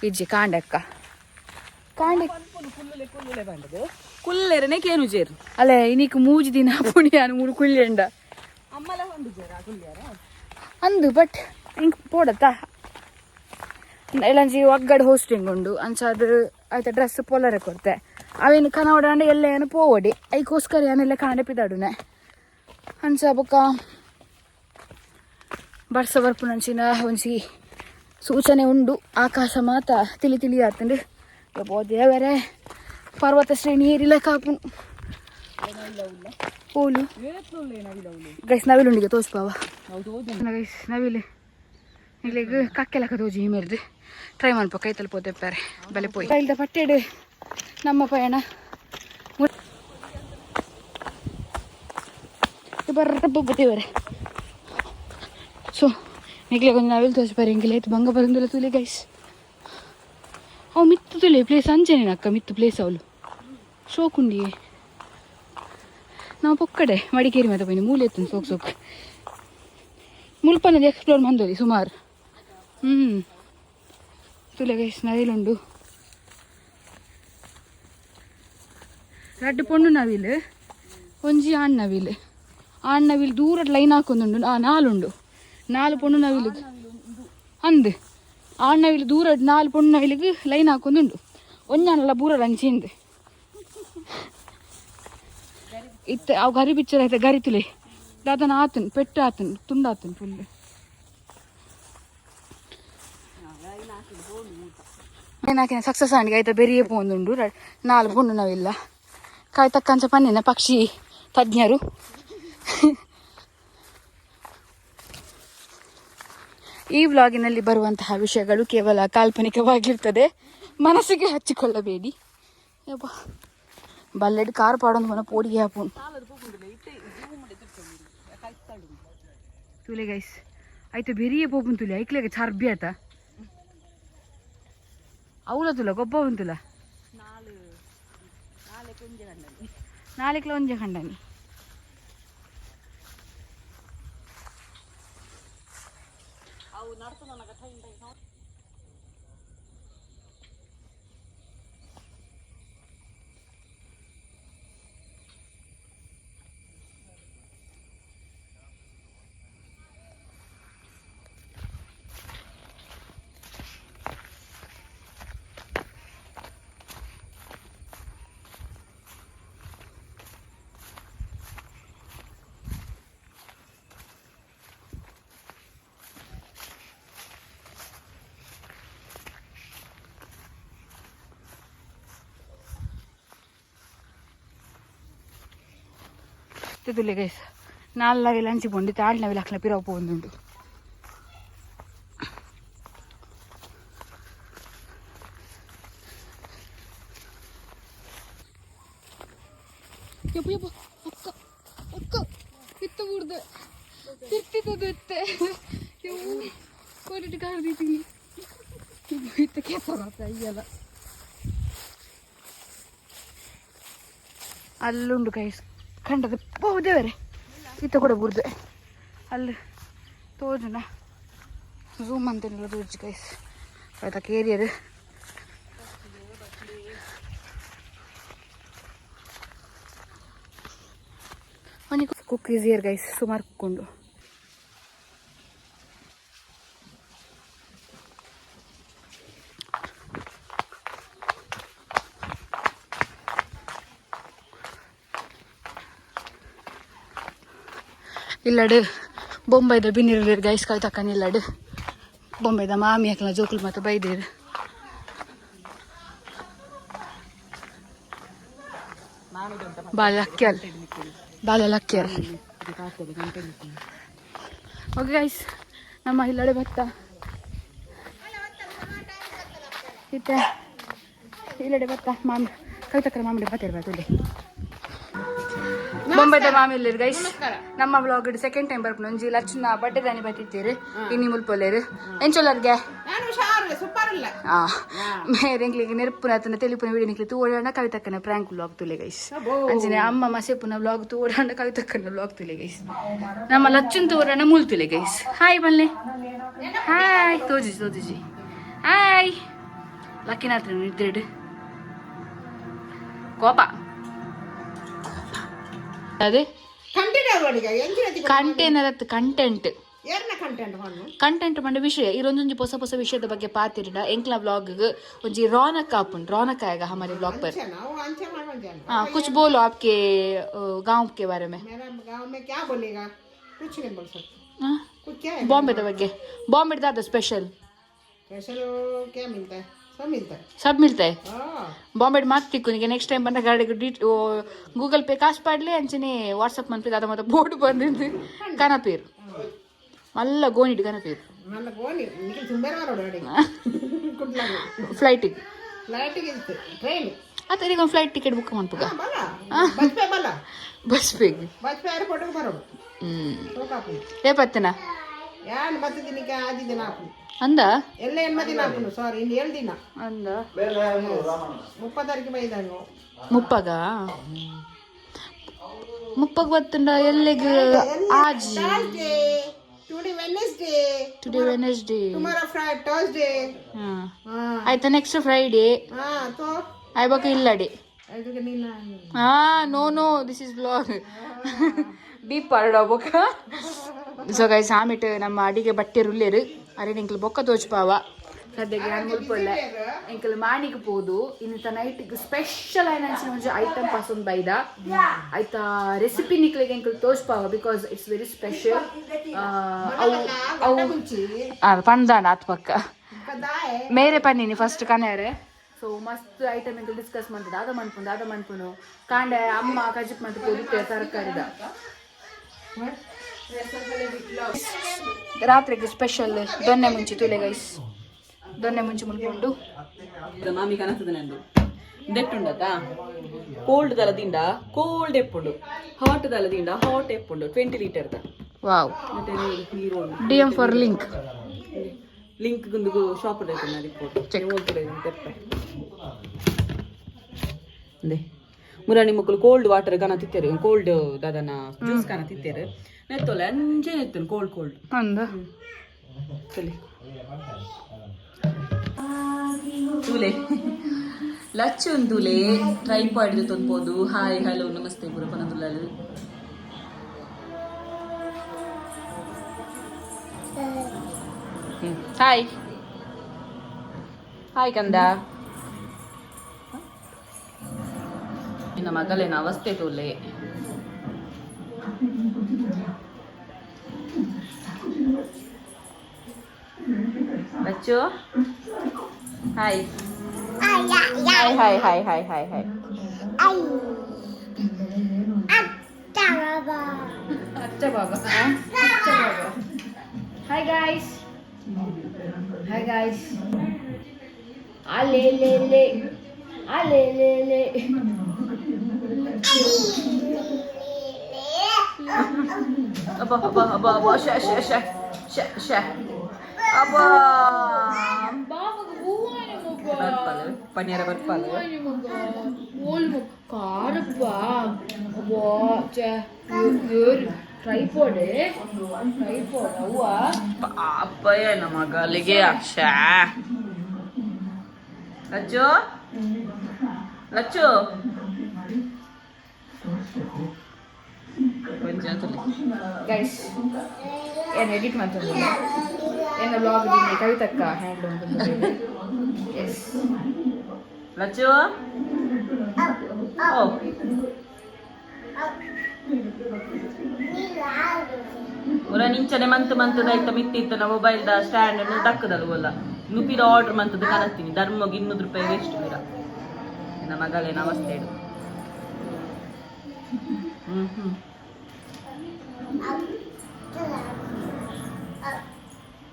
Speaker 2: ಇಜ್ಜಿ ಕಾಂಡೆ ಅಕ್ಕ. ಕಾಂಡೆ.
Speaker 1: ಕುಲ್ಲೆರನೆ ಕೇನು ಜೇರು
Speaker 2: ಅಲ್ಲ ಇನ್ನಿಕ್ ಮೂಜಿ ದಿನ ಪುಣ್ಯ ಮೂಡು ಕುಳ್ಳೆಂಡ ಅಂದು ಬಟ್ ಹಿಂಗೆ ಪೋಡತ್ತ? ಇಲ್ಲಂಜಿ ಒಗ್ಗಡೆ ಹೋಸ್ಟಿಂಗ್ ಉಂಡು. ಅಂಚಾದ ಆಯ್ತ ಡ್ರೆಸ್ ಪೊಲರೆ ಕೊಡ್ತೆ. ಅವೇನು ಕನವಡ ಅಂಡೆ ಎಲ್ಲ ಏನು ಪೋವಡಿ. ಐಕೋಸ್ಕರ ಏನೆಲ್ಲ ಕಾಂಡೆ ಪಿದಾಡುನೆ. ಅಂಚ ಬೊಕ್ಕ ಬರ್ಸ ಬರ್ಪುನಂಚಿನ ಒಂಜಿ ಸೂಚನೆ ಉಂಡು. ಆಕಾಶ ಮಾತ ತಿಳಿ ತಿಳಿ ಆತಂಡು. ದೇವರೇ ಪರ್ವತ ಶ್ರೇಣಿ ಏರಿಲ್ಲ ಕಾಪು
Speaker 1: ಓಲು
Speaker 2: ಗೈಸ್ ನವಿಲುಂಡಿಗೆ
Speaker 1: ಹೌದು
Speaker 2: ಗೈಸ್ ನವಿಲೆ. ಇಲ್ಲಿಗೆ ಕಕ್ಕೆಲಕ ತೋಜಿ ಹಿಮೇರ್ದು ಟ್ರೈ ಮಾಡ್ಬೇಕು ಕೈ ತಲುಪೋದೆ ಪ್ಯಾರೆ ಬಲೆ ಪೋಯ್. ದ ಪಟ್ಟೆಡು ನಮ್ಮ ಪಯಣ. ಬರ್ರ ಬುಟ್ಟಿವರೆ ಸೊ, ಈಗಲೇ ಕೊಂಚ ನಾವೆಲ್ಲ ತೋರಿಸ್ಬಾರಿ ಹಿಂಗಿಲ್ಲ ಆಯ್ತು ಬಂಗ ಬಂದಿಲ್ಲ ತುಲಿ ಗೈಸ್ ಅವು ಮಿತ್ತು ತುಲಿ ಪ್ಲೇಸ್ ಅಂಜನೇನ ಅಕ್ಕ ಮಿತ್ತು ಪ್ಲೇಸ್ ಅವಳು. ಶೋಕುಂಡಿ ನಾವು ಪೊಕ್ಕಡೆ ಮಡಿಕೇರಿ ಮತ್ತೆ ಬನ್ನಿ ಮೂಲೆ ಎತ್ತು ಸೋಕ್ ಸೋಕ್. ಮುಲ್ಪನದು ಎಕ್ಸ್ಪ್ಲೋರ್ ಮಂದೋದಿ ಸುಮಾರು. ಹ್ಞೂ ತುಲೆ ಗೈಸ್ ನವಿಲುಂಡು ರಡ್ಡು ಪೊಣ್ಣು ನವಿಲು, ಒಂಜಿ ಆಣ್ ನವಿಲು. ಆಣ್ ನವಿಲು ದೂರ ಲೈನ್ ಹಾಕೊಂದುಂಡು, ಆ ನಾಲುಂಡು. ನಾಲು ಪೊಣ್ಣು ಅಂದ್. ಆಣ್ ನವಿಲು ದೂರ ನಾಲ್ ಪೊಣ್ಣು ಲೈನ್ ಹಾಕೊಂದುಂಡು. ಒಂಜಾನಲ್ಲ ಬೂರ ರಂಚಿಂದು ಇತ್ತ, ಅವು ಗರಿ ಐತೆ ಗರಿ ತುಲೆ. ದಾದನ ಆತನ್, ಪೆಟ್ಟು ಆತನ್, ತುಂಡ ಆತನ್ ಫುಲ್ ಏನಾಕಿನ ಸಕ್ಸಸ್ ಆಂಡಿಗೆ ಆಯ್ತಾ ಬೆರಿಯ ಪೋಂದುಂಡು ರ- ನಾಲ್ಕು ಪುಂಡು ನಾವಿಲ್ಲ ಕಾಯ್ ತಕ್ಕಂಚ ಪನ್ನಿನ ಪಕ್ಷಿ ತಜ್ಞರು ಈ ವ್ಲಾಗಿನಲ್ಲಿ ಬರುವಂತಹ ವಿಷಯಗಳು ಕೇವಲ ಕಾಲ್ಪನಿಕವಾಗಿರ್ತದೆ. ಮನಸ್ಸಿಗೆ ಹಚ್ಚಿಕೊಳ್ಳಬೇಡಿ. ಯಪ್ಪ. ಬಲ್ಲೆಡ್ ಕಾರ್ ಪಾಡೊಂದು ಮನ ಪೋಡಿಗೆ ಹಾಪುನ್ ತುಲೆ ಗೈಸ್ ಆಯ್ತು ಬೆರಿಯ ಪೋಪುನ್ ತುಲೆ ಐಕ್ಲೆಗೆ ಚರ್ಬಿ ಆತ ಅವಳ ತುಲ ಗೊಬ್ಬ ತುಲ ನಾಲ್ಕು ಒಂಜೆ ಖಂಡನಿ ತುಲೆ ಗೈಸ್ ನಾಲ್ಕು ಲಂಚಿ ಪೊಂಡು ತಾಳ್ನ ವಿಲಕ್ಲ ಪಿರವು ಪೋಂದುಂಡು ಯಪ್ಪ ಯಪ್ಪ. ಅಕ್ಕ ಅಕ್ಕ. ಇತ್ತು ಬಿಡ್ದೆ. ತಿರ್ತಿದ್ದು ಇತ್ತೆ. ಯವ್ವ. ಕೋರಿಟ್ಟು ಕಾಡ್ದಿದ್ದೀನಿ ಇತ್ತ ಕೇಸರ ಅಯ್ಯಲ್ಲ ಅಲ್ಲುಂಡು ಕೈಸ್ ಕಂಡದ ದೇವರೇ ಈತ ಕೂಡ ಬುರ್ದೆ. ಅಲ್ಲಿ ತೋಜನ ಝೂಮ್ ಅಂತೇನಿಲ್ಲ ತೋಜು ಕೈಸ್ ಆಯ್ತಾ ಕೇರಿಯರ್ ಮನೆ ಕುಕ್ ಈಸಿಯರ್ ಗೈಸ್ ಸುಮಾರು ಕುಕ್ಕೊಂಡು ಇಲ್ಲಡು ಬೊಂಬೈದ ಬಿನ್ನಿರಲಿರು ಗೈಸ್ ಕಲ್ ತಕ್ಕನಿಲ್ಲಡು ಬೊಂಬೈದ ಮಾಮಿ ಹಾಕಲ, ಜೋಕುಲು ಮತ್ತು ಬೈದಿರು. ಬಾಲ ಅಕ್ಕಿಯಲ್. ಬಾಲ ಅಕ್ಕಿಯಲ್. ಓಕೆ ಗೈಸ್ ನಮ್ಮ ಇಲ್ಲಡೆ ಭತ್ತ. ಇತ್ತೆ ಇಲ್ಲಡೆ ಭತ್ತ, ಮಾಮಿ ಕವಿತಕ್ಕರ ಭತ್ತ ಬತ್ತಿರ್ಬೇಕು ಇಲ್ಲಿ. ಬೊಂಬೈದ ಮಾಮಿ ಇಲ್ಲಿರು ಗೈಸ್ ನಮ್ಮ ಬ್ಲಾಗ್ ಸೆಕೆಂಡ್ ಟೈಮ್ ಬರ್ಪುನ ಒಂಜಿ ಲಕ್ಷಣ ಬಟ್ಟೆ ದಾನಿ ಬತ್ತಿತ್ತೀರಿ ಇನ್ನಿ ಮುಲ್ಪೊಲೇರು ಎಂಚೊಲ್ಲರ್ಗೆ ಮೇರೆಂಗ್ಲಿಗೆ ನೆರಪುನ ಆತನ ತೆಲಿಪುನ ವಿಡಿಯೋ ನಿಕ್ಲಿ ತೂಡಾಂಡ ಕವಿತಕ್ಕನ ಪ್ರಾಂಕ್ ವ್ಲಾಗ್ ತುಲೆ ಗೈಸ್ ಅಂಜನೆ ಅಮ್ಮ ಮಸೆಪುನ ವ್ಲಾಗ್ ತೂಡಾಂಡ ಕವಿತಕ್ಕನ ವ್ಲಾಗ್ ತುಲೆ ಗೈಸ್ ನಮ್ಮ ಲಚ್ಚನ್ ತೂಡಾಂಡ ಮುಲ್ ತುಲೆ ಗೈಸ್ ಹಾಯ್ ಬಲ್ಲೆ ಹಾಯ್ ತೋಜಿ ತೋಜಿಜಿ ಹಾಯ್ ಲಕ್ಕಿನಾತ್ರ ನಿದ್ರೆಡು. ಕೋಪ
Speaker 3: அது
Speaker 2: ಕಂಟೇನರ್ ಕಂಟೆಂಟ್
Speaker 3: ಕಂಟೆಂಟ್
Speaker 2: ಪಂಡ ವಿಷಯ ಇರೊಂದೊಂಜಿ ಪೊಸ ಪೊಸ ವಿಷಯದ ಬಗ್ಗೆ ಪಾತಿರಿನ ಎಂಕ್ಲಾ ವ್ಲಾಗ್ ಒಂಜಿ ರೋನಕ
Speaker 3: ಆಪುಂಡ್ ರೋನಕ ಆಗ ಹಮಾರಿ ವ್ಲಾಗ್ ಪರ್. ಹಾ ಕುಚ್ ಬೋಲು
Speaker 2: ಆಪ್ಕೆ
Speaker 3: ಗಾಂವ್ ಕೆ ಬಾರೆ
Speaker 2: ಮೇ ಬಾಂಬೆದ ಬಗ್ಗೆ. ಬಾಂಬೆದ ಸ್ಪೆಷಲ್
Speaker 3: ಸ್ಪೆಷಲ್ ಕ್ಯಾ ಮಿಲ್ತಾ सब मिलता है
Speaker 2: सब मिलता है
Speaker 3: हाँ
Speaker 2: ಬಾಂಬೆ ಮಾತು ತಿಕ್ಕು ನೆಕ್ಸ್ಟ್ ಟೈಮ್ ಬಂದ ಗಾಡಿಗೆ ಡಿ ಗೂಗಲ್ ಪೇ ಕಾಸು ಪಾಡ್ಲೆ ಅಂಚನೆ ವಾಟ್ಸಪ್ ಮಂತ್ರಿ ಅದ ಮತ್ತೆ ಬೋರ್ಡ್ ಬಂದಿದ್ದು ಕನಪೇರು ಮಲ್ಲ ಗೋಣಿಡ್ ಕನಪೇರು
Speaker 3: ನನ್ನ ಗೋಣಿ ನಿಖಿಲ್ ಸುಂದರ ನೋಡು ನೋಡಿ ಕುಡ್ಲಾಗ
Speaker 2: ಫ್ಲೈಟಿಗೆ
Speaker 3: ಫ್ಲೈಟಿಗೆ ಇತ್ತು ಟ್ರೈನ್
Speaker 2: ಆತ ಈಗ ಒಂದು ಫ್ಲೈಟ್ ಟಿಕೆಟ್ ಬುಕ್ ಮಾಡ್ಪುಗ
Speaker 3: ಬಲ್ಲ ಬಸ್ ಪೇ ಬಲ್ಲ
Speaker 2: ಬಸ್ ಬೇಗ
Speaker 3: ಬಸ್ ಪೇ ಏರ್ಪೋರ್ಟ್ಗೆ ಬರೋದು
Speaker 2: ಹ್ಞೂ
Speaker 3: ತೋಕಾಪು
Speaker 2: ರೇಪತ್ತನ
Speaker 3: ಯಾನ್ ಮತ್ತೆ ದಿನಕ್ಕೆ ಆದಿ ದಿನ ಹಾಕು
Speaker 2: ಅಂದ?
Speaker 3: ಎಲ್ಲ ಎಣ್ಮ ದಿನ ಹಾಕು ಸಾರಿ ಇನ್ನು ಏಳು ದಿನ.
Speaker 2: ಅಂದ?
Speaker 3: ಮುಪ್ಪತ್ತರಿಗೆ ಬೈದಂಗು
Speaker 2: ಮುಪ್ಪಗ? ಮುಪ್ಪಗ ಬತ್ತಂಡ ಎಲ್ಲಿಗೆ ಆಜಿ?
Speaker 3: Today today Wednesday,
Speaker 2: today Wednesday
Speaker 3: tomorrow Fri Thursday
Speaker 2: ಆಯ್ತಾ ನೆಕ್ಸ್ಟ್ ಫ್ರೈಡೇ
Speaker 3: ಹಾ ಐ
Speaker 2: ಆಯ್ಬಕ ಇಲ್ಲಡೆ. ಹಾ no no this is blog B ಪಾರ್ಡ್ ಬೊಕ್ಕ ಸೊ ಗೈಸ್ ಆಮಿಟ್ ನಮ್ಮ ಅಡಿಗೆ ಬಟ್ಟೆ ರುಲ್ಲೇರು ಅರೆ ನಿಂಕಲ್ ಬೊಕ್ಕ ತೋಚ್ಪಾವ ಸದ್ಯಕ್ಕೆ ನಾನು ಮುಲ್ಪೊಲ್ಲ ಎಂಕಲ್ ಮಾಣಿಗೆ ಪೋದು. ಇನ್ನು ನೈಟಿಗೆ ಸ್ಪೆಷಲ್ ಆಯ್ನ ಒಂಜಿ ಐಟಮ್ ಪಸಂದ್ ಬೈದ. ಐತ ರೆಸಿಪಿ ನಿಕ್ಲಿಗೆ ಎಂಕಲ್ ತೋಚ್ಪಾವ ಬಿಕಾಸ್ ಇಟ್ಸ್ ವೆರಿ ಸ್ಪೆಷಲ್ ಅವು ಆತ್ ಪಕ್ಕ. ಮೇರೆ ಪನ್ನಿನಿ ಫಸ್ಟ್ ಕನೇರೆ ಸೊ ಮಸ್ತ್ ಐಟಮ್ ಎಂಕಲ್ ಡಿಸ್ಕಸ್ ಮಾಡ್ತದೆ. ಅದ ಮನ್ಪುಂಡು ಅದ ಮನ್ಪುನು ಕಾಂಡೆ ಅಮ್ಮ ಕಜಿಪ್ ಮಂತ್ ಕೊಡುತ್ತೆ ತರಕಾರಿದ. ರಾತ್ರಿಗೆ ಸ್ಪೆಷಲ್ ದೊನ್ನೆ ಮುಂಚಿ ತುಲೆ ಗೈಸ್ ದೊನ್ನೆ ಮುಂಚಿ ಮುನ್ಕೊಂಡು
Speaker 1: ಮಾಮಿ ಕನಸದ ನಂದು. ದೆಟ್ಟುಂಡದ ಕೋಲ್ಡ್ ದಲದಿಂದ ಕೋಲ್ಡ್ ಎಪ್ಪುಂಡು. ಹಾಟ್ ದಲದಿಂದ ಹಾಟ್ ಎಪ್ಪುಂಡು. Twenty ಲೀಟರ್ದ wow
Speaker 2: D M for link
Speaker 1: link ಗುಂದು shop ಅಂದೆ. ಮುರಾಣಿ ಮಕ್ಕಳು ಕೋಲ್ಡ್ ವಾಟರ್ ಕನ ತಿತ್ತೇರು. ಕೋಲ್ಡ್ ದಾದನ ಜ್ಯೂಸ್ ಕನ ತಿತ್ತೇರು. ನೆತ್ತೊಲೆ ಅಂಜೆ ನೆತ್ತನು ಕೋಲ್ಡ್ ಕೋಲ್ಡ್
Speaker 2: ಅಂದ
Speaker 1: ಲಚ್ಚುನ್ ತೂಲೆ ಲಚ್ಚೊಂದು ಟ್ರೈ ಟ್ರೈಪಾಯ್ಡ್ ತೊನ್ಬೋದು ಹಾಯ್ ಹಲೋ ನಮಸ್ತೆ ಪುರಪನ ತುಲಾಲು ಹಾಯ್ ಹಾಯ್ ಕಂದ ನಿನ್ನ ಮಗಲೇನ ಅವಸ್ಥೆ ತೋಲೆ Bachchu hi hi hi hi hi hi hi
Speaker 2: ಅಚ್ಚ ಬಾಬಾ ಅಚ್ಚ ಬಾಬಾ ಹಾಯ್ ಗಾಯ್ಸ್ ಹಾಯ್ ಗಾಯ್ಸ್ ಅಲೆ ಲೆ ಲೆ ಅಲೆ ಲೆ ಲೆ
Speaker 1: ಅಬ್ಬಾ ಅಬ್ಬಾ ಅಬ್ಬಾ ಅಬ್ಬಾ ಶ ಶ ಶ ಶ ಶ ಅಬ್ಬಾ
Speaker 2: ಬಾಬಾಗ ಹೂವಾನೆ ಮಗ
Speaker 1: ಬರ್ಪಾಲು ಪನ್ನೀರ ಬರ್ಪಾಲು
Speaker 2: ಹೂವಾನೆ ಮಗ ಓಲ್ ಮಗ ಕಾರಪ್ಪ ಅಬ್ಬಾ ಚೆ ಏರ್ ಟ್ರೈಪೋಡೆ ಟ್ರೈಪೋಡ್ ಅವ್ವ
Speaker 1: ಪಾಪ ಏನ ಮಗಲಿಗೆ ಅಕ್ಷ ಲಚ್ಚು ಲಚ್ಚು ಕೊಂಚ
Speaker 2: ಗೈಸ್ ಏನು ಎಡಿಟ್ ಮಾಡ್ತಾರೆ ಏನು ಬ್ಲಾಗ್ ದಿನ ಕವಿತಕ್ಕ ಹ್ಯಾಂಡ್ ಎಸ್
Speaker 1: ಲಚ್ಚು ಓ ಪೂರ ನಿಂಚನೆ ಮಂತ್ ಮಂತದ ಮಿತ್ತಿತ್ತನ ಮೊಬೈಲ್ ದ ಸ್ಟ್ಯಾಂಡ್ ದಕ್ಕದಲ್ಲ ಒಲ್ಲ ನುಪಿದ ಆರ್ಡರ್ ಮಂತದ ಕನಸ್ತೀನಿ ಧರ್ಮಗ್ ಇನ್ನೂರು ರೂಪಾಯಿ ವೇಸ್ಟ್ ಮೀರ ನನ್ನ ಮಗಳೇ ನಮಸ್ತೆ ಇಡು ಹ್ಮ್ ಹ್ಮ್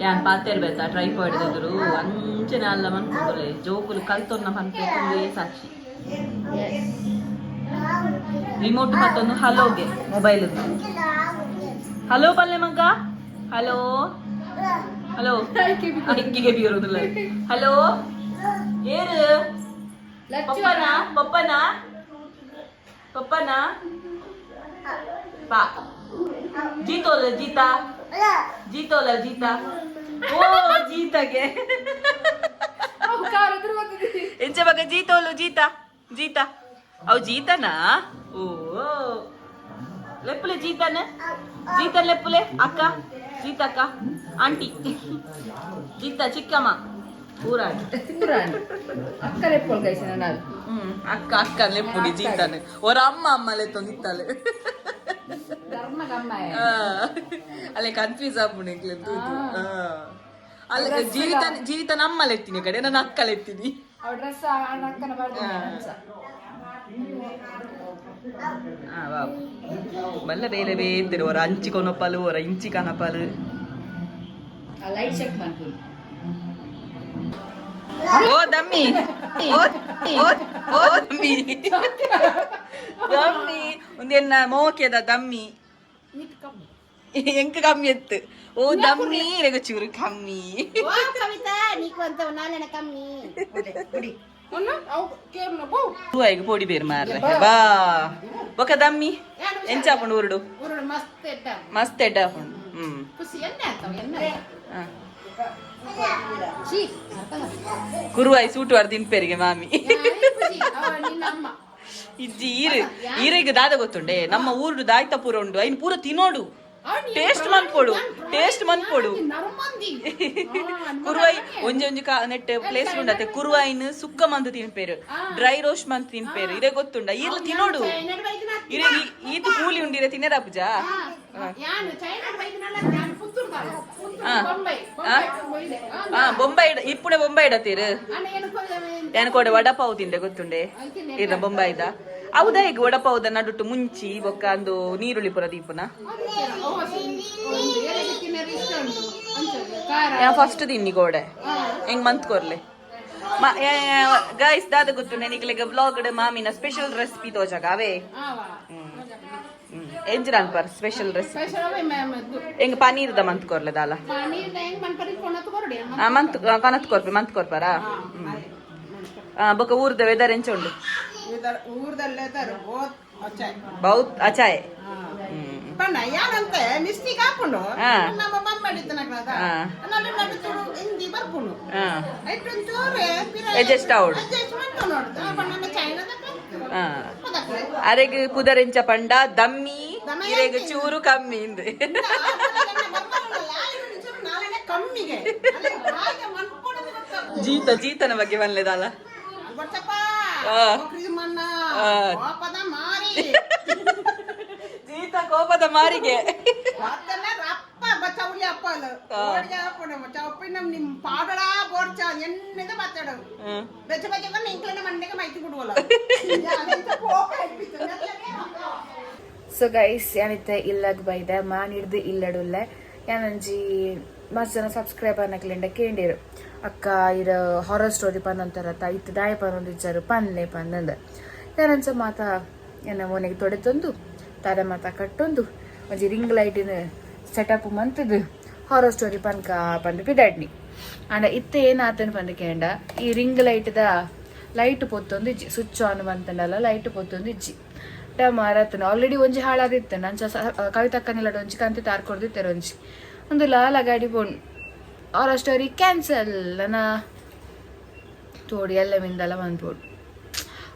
Speaker 1: ಯಾನ್ ಪಾತೆರ್ಬೇತ ಟ್ರೈ ಎದುರು ಅಂಚನೆ ಅಲ್ಲ ಮನ್ಕೊಂಡ್ರೆ ಜೋಕುಲು ಕಲ್ತೊನ್ನ ಪನ್ಪೇ ಸಾಕ್ಷಿ. ರಿಮೋಟ್ ಮತ್ತೊಂದು ಹಲೋಗೆ ಮೊಬೈಲ್ ಹಲೋ ಬಲ್ಲೆ ಮಗ ಹಲೋ. ಹಲೋ. ಅಡಿಕ್ಕಿಗೆ ಬೀರುದಿಲ್ಲ. ಹಲೋ. ಏರು ಪಪ್ಪನ? ಪಪ್ಪನ? ಪಪ್ಪನ? ಪಾ ಜೀತೋಲ, ಜೀತ? ಜೀತೋಲ ಜೀತ? ಓ ಜೀತಗೆ. ಎಂಚ ಮಗ ಜೀತೋಲು ಜೀತ? ಜೀತ? ಅವು ಜೀತನ? ಓ. ಲೆಪ್ಪಲೆ ಜೀತನ? ಜೀತ ಲೆಪ್ಪಲೆ? ಅಕ್ಕ? ಜೀತಕ್ಕ? ಆಂಟಿ? ಜೀತ ಚಿಕ್ಕಮ್ಮ? ಊರಾಣಿ.
Speaker 2: ಅಕ್ಕ ನಾನು.
Speaker 1: ಹ್ಮ್ ಅಕ್ಕ ಅಕ್ಕ ಲೆಪ್ಪುಡಿ ಜೀತಾನೆ. ಅವರ ಅಮ್ಮ ಅಮ್ಮಲೆ ಲೆತ್ತೊ ಅಲ್ಲೇ ಕನ್ಫ್ಯೂಸ್ ಆಗ್ಬಿಡಿ ಅಲ್ಲ ಜೀವಿತ ಜೀವಿತ ನಮ್ಮಲ್ಲಿ ಎತ್ತೀನಿ ಕಡೆ ನನ್ನ ಅಕ್ಕಲ್ಲಿ ಎತ್ತೀನಿ. ಮಲ್ಲ ಬೇಲೆ ಬೇತಿರು ಒರ ಅಂಚಿ ಕೊನಪಲು ಒರ ಇಂಚಿ ಕನಪಲು ಓ ದಮ್ಮಿ. ಓ ದಮ್ಮಿ. ದಮ್ಮಿ. ಒಂದೆನ್ನ ಮೋಕೆದ ದಮ್ಮಿ. ಎಂಕ ಕಮ್ಮಿ ಎತ್ತು ಓ ದಮ್ಮಿ ಇರಗ ಚೂರು ಕಮ್ಮಿ
Speaker 3: ಓ ಕವಿತಾ ನೀಕು ಅಂತ ನಾಳೆನ ಕಮ್ಮಿ ಕುಡಿ
Speaker 1: ತೂವೈಗೆ ಪೊಡಿ ಬೇರು ಮಾರ್ರೆ ಬಾ ಬೊಕ ದಮ್ಮಿ ಎಂಚಾಪುಂಡು ಉರುಡು
Speaker 3: ಊರು ಮಸ್ತ್ ಎಡ್ಡ
Speaker 1: ಮಸ್ತ್ ಎಡ್ಡ ಹಾಕೊಂಡು ಹ್ಮ್
Speaker 3: ಖುಷಿ ಎಣ್ಣೆ ಆಗ್ತಾವ ಎಣ್ಣೆ
Speaker 1: ಹ.
Speaker 3: ಛೀ
Speaker 1: ಕುರುವಾಯಿ ಸೂಟು ವಾರ ತಿನ್ಪೇರಿಗೆ ಮಾಮಿ ಇಜ್ಜಿ ಈರೆ ಈರೆಗ್ ದಾದ ಗೊತ್ತುಂಡೆ ನಮ್ಮ ಊರು ದಾಯ್ತ ಪೂರ ಉಂಡು ಐನ್ ಪೂರ ತಿನ್ನೋಡು. ಟೇಸ್ಟ್ ಮನ್ಪೊಡು ಟೇಸ್ಟ್ ಮನ್ಪೊಡು ಕುರುವಾಯಿ ಒಂಜಿ ಒಂಜಿ ನೆಟ್ ಪ್ಲೇಸ್ ಉಂಡತೆ ಕುರುವೈನ್ ಸುಕ್ಕ ಮಂದು ತಿನ್ಪೇರು ಡ್ರೈ ರೋಸ್ಟ್ ಮಂದು ತಿನ್ಪೇರು ಇದೇ ಗೊತ್ತುಂಡ. ಈರ್ಲ ತಿನ್ನೋಡು. ಇರೆ ಈತು ಕೂಲಿ ಉಂಡಿರೆ ತಿನ್ನರ ಪೂಜ?
Speaker 3: ಯಾನು ಚೈನಾ ಬೈದಿನಲ್ಲ ನಾನು ಪುತ್ತೂರು ಕೊಡೆ ವಡಪಾವ್
Speaker 1: ತಿಂಡೆ
Speaker 3: ಗೊತ್ತುಂಡೆ.
Speaker 1: ಆ?
Speaker 3: ಬೊಂಬೈ
Speaker 1: ಅವುದ ಈಗ ಒಡಪ ಹೌದಾ? ಡುಟ್ಟು ಮುಂಚಿ ಬೊಕ್ಕ ಅಂದು ನೀರುಳ್ಳಿ ಪುರ ದೀಪನ? ಫಸ್ಟ್ ದಿನ್ನಿ ಗೋಡೆ. ಹೆಂಗ್ ಮಂತ್ ಕೊರ್ಲೆ ಗಾಯ್ಸ್ ದಾದ ಗೊತ್ತು ನೆನಿಕ್ಲೆಗ ವ್ಲಾಗ್ ಮಾಮಿನ ಸ್ಪೆಷಲ್ ರೆಸಿಪಿ ತೋಜಾಗ, ಅವೇ? ಎಂಜಿನ ಪರ್ ಸ್ಪೆಷಲ್ ರೆಸಿಪಿ ಹೆಂಗ್ ದ ಮಂತ್ ಕೊರ್ಲದಾಲ ಮಂತ್ ಕನತ್ ಕೊರ್ಪೆ ಮಂತ್ ಕೊರ್ಪಾರಾ ಬೊಕ್ಕ ಊರ್ದ ವೆದರ್ ಎಂಚ ಉಂಡು
Speaker 3: ಊರ್ದಲ್ಲೇ ತರ
Speaker 1: ಬಹುತ್ ಅಚಾಯ್. ಹ್ಮ್.
Speaker 3: ಬಣ್ಣ ಯಾರಂತೆ? ಮಿಸ್ಟೇಕ್ ಹಾಕೊಂಡು. ನಮ್ಮ. ನಡು ನಡು ಚೂರು ಹಿಂದಿ ಬರ್ಕೊಂಡು ಐಟೊಂದು ಚೂರು
Speaker 1: Adjust ಅಡ್ಜಸ್ಟ್
Speaker 3: ಮಾಡ್ಕೊಂಡು ನೋಡ್ದು. ಬಣ್ಣ ಚೈನಾದ
Speaker 1: ಹಾ. ಅರೆಗ್ ಪುದರೆಂಚ ಪಂಡ ದಮ್ಮಿ ಇರೆಗ್ ಚೂರು ಕಮ್ಮಿ ಇಂದು. ಜೀತ ಜೀತನ ಬಗ್ಗೆ
Speaker 3: ಗೊತ್ತಪ್ಪ.
Speaker 1: ಆ.
Speaker 3: ಒಕ್ರಿದು ಮಣ್ಣ
Speaker 1: ಆ.
Speaker 3: ಕೋಪದ ಮಾರಿ
Speaker 1: ಸೀತಾ ಕೋಪದ ಮಾರಿಗೆ
Speaker 3: ಅದೆಲ್ಲ ರಪ್ಪ ಬಚ್ಚೌಲಿ ಅಪ್ಪಲು ಓಡಿಯ ಅಪ್ಪನ ಚೌಪಿನ ನಿಮ್ ಪಾಡಳ ಬೋರ್ಚ ಎನ್ನೆದ ಬಚ್ಚಡ
Speaker 1: ಹ್ಮ್.
Speaker 3: ಬೆಚ್ಚ ಬೆಚ್ಚ ನಿಂಕ್ಲನೆ ಮಂಡೆಗೆ ಮೈತಿ ಕೊಡುವಲ್ಲ ಅದಂತ ಪೋಕ ಇಪ್ಪಿತ್ತು
Speaker 2: ಸೊ ಗೈಸ್ ಯಾನಿತ್ತೆ ಇಲ್ಲಗ್ ಬೈದ ಮಾನ್ ಹಿಡ್ದು ಇಲ್ಲಡುಲ್ಲೆ ಯಾನಂಜಿ ಮಸ್ತ್ ಜನ ಸಬ್ಸ್ಕ್ರೈಬರ್ ನಕ್ಲಿಂಡ ಕೇಂಡಿರು ಅಕ್ಕ ಇರ ಹಾರರ್ ಸ್ಟೋರಿ ಪಂದಂತರತ್ತ ಇತ್ತು ದಾಯ ಪನ್ನೊಂದಿಜ್ಜರು ಪನ್ಲೆ ಪಂದಂದ ಯಾರಂಚ ಮಾತ ಏನ ಮನೆಗೆ ತೊಡೆತೊಂದು ತಾರೆ ಮಾತ ಕಟ್ಟೊಂದು, ಒಂಜಿ ರಿಂಗ್ ಲೈಟಿನ ಸೆಟಪ್ ಮಂತದು ಹಾರರ್ ಸ್ಟೋರಿ ಪನ್ಕ ಪಂದು ಪಿದಾಡ್ನಿ ಅಂಡ ಇತ್ತೆ ಏನಾತನ್ ಪಂದು ಕೇಂಡ ಈ ರಿಂಗ್ ಲೈಟ್ದ ಲೈಟ್ ಪೊತ್ತೊಂದು ಇಜ್ಜಿ ಸ್ವಿಚ್ ಆನ್ ಬಂತಂಡಲ್ಲ ಲೈಟ್ ಪೊತ್ತೊಂದು ಇಜ್ಜಿ. ಮಾರತ್ತನ ಆಲ್ರೆಡಿ ಒಂಜಿ ಹಾಳಾದಿತ್ತೆ ನಂಚ ಕವಿತಕ್ಕನಿಲ್ಲ ಒಂಜಿ ಕಂತಿ ತಾರ್ಕೊಡ್ದಿತ್ತೆ ಒಂಜಿ. ಒಂದು ಲಾಲ ಗಾಡಿ ಬೋನ್. ಅವರ ಸ್ಟೋರಿ ಕ್ಯಾನ್ಸಲ್ ಲನ ತೋಡಿ ಎಲ್ಲ ಮಿಂದಲ್ಲ ಬಂದ್ಬೋದು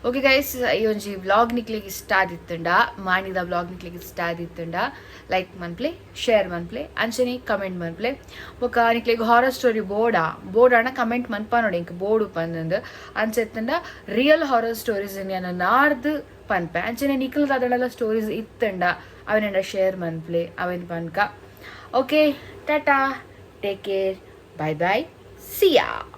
Speaker 2: ಓಕೆ ಗೈಸ್ ಈ ಒಂಜಿ ಬ್ಲಾಗ್ ನಿಕ್ಲಿಗೆ ಇಷ್ಟ ಆದಿತ್ತಂಡ? ಮಾಡಿದ ಬ್ಲಾಗ್ ನಿಕ್ಲಿಗೆ ಇಷ್ಟ ಆದಿತ್ತಂಡ? ಲೈಕ್ ಮನ್ಪ್ಲೆ ಶೇರ್ ಮನ್ಪ್ಲೆ ಅಂಚನೆ ಕಮೆಂಟ್ ಮನ್ಪ್ಲೆ ಬೊಕ ನಿಕ್ಲಿಗೆ ಹಾರರ್ ಸ್ಟೋರಿ ಬೋರ್ಡ ಬೋರ್ಡ್ ಅಣ್ಣ ಕಮೆಂಟ್ ಮನ್ಪ ನೋಡಿ ಇಂಕ ಬೋರ್ಡು ಪಂದಂದು ಅನ್ಸತ್ತಂಡ ರಿಯಲ್ ಹಾರರ್ ಸ್ಟೋರೀಸ್ ನಾನು ನಾರ್ದು ಪನ್ಪೆ. ಅಂಚನೆ ನಿಖಿಲ್ ಅದನ್ನೆಲ್ಲ ಸ್ಟೋರೀಸ್ ಇತ್ತಂಡ. ಅವನೆಂಡ ಶೇರ್ ಮನ್ಪ್ಲೆ ಅವನ್ ಪನ್ಕ? Okay, tata. Take care. Bye bye. See ya.